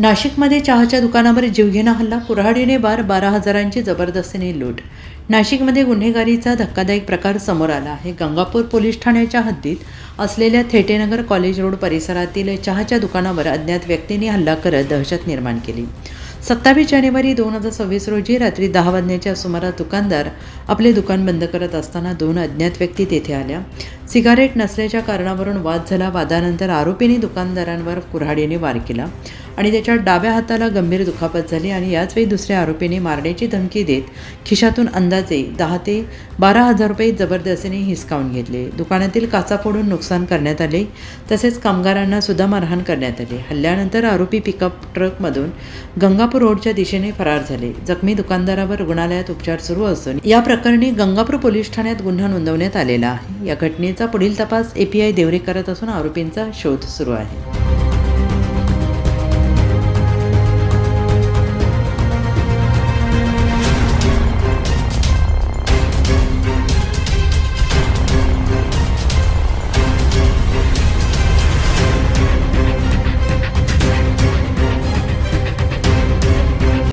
नाशिकमध्ये चहाच्या दुकानावर जीवघेणा हल्ला कुऱ्हाडीने बार बारा हजारांची जबरदस्तीने लूट. नाशिकमध्ये गुन्हेगारीचा धक्कादायक प्रकार समोर आला आहे. गंगापूर पोलीस ठाण्याच्या हद्दीत असलेल्या थेटेनगर कॉलेज रोड परिसरातील चहाच्या दुकानावर अज्ञात व्यक्तींनी हल्ला करत दहशत निर्माण केली. सत्तावीस जानेवारी दोन हजार सव्वीस रोजी रात्री दहा वाजण्याच्या सुमारास दुकानदार आपले दुकान बंद करत असताना दोन अज्ञात व्यक्ती तेथे आल्या. सिगारेट नसल्याच्या कारणावरून वाद झाला. वादानंतर आरोपींनी दुकानदारांवर कुऱ्हाडीने वार केला आणि त्याच्या डाव्या हाताला गंभीर दुखापत झाली आणि याचवेळी दुसऱ्या आरोपीने मारण्याची धमकी देत खिशातून अंदाजे दहा ते बारा हजार रुपये जबरदस्तीने हिसकावून घेतले. दुकानातील काचा फोडून नुकसान करण्यात आले. तसेच कामगारांना सुद्धा मारहाण करण्यात आली. हल्ल्यानंतर आरोपी पिकअप ट्रकमधून गंगा गंगापूर रोडच्या दिशेने फरार झाले. जखमी दुकानदारावर रुग्णालयात उपचार सुरू असून या प्रकरणी गंगापूर पोलीस ठाण्यात गुन्हा नोंदवण्यात आलेला आहे. या घटनेचा पुढील तपास एपीआय देवरे करत असून आरोपींचा शोध सुरू आहे.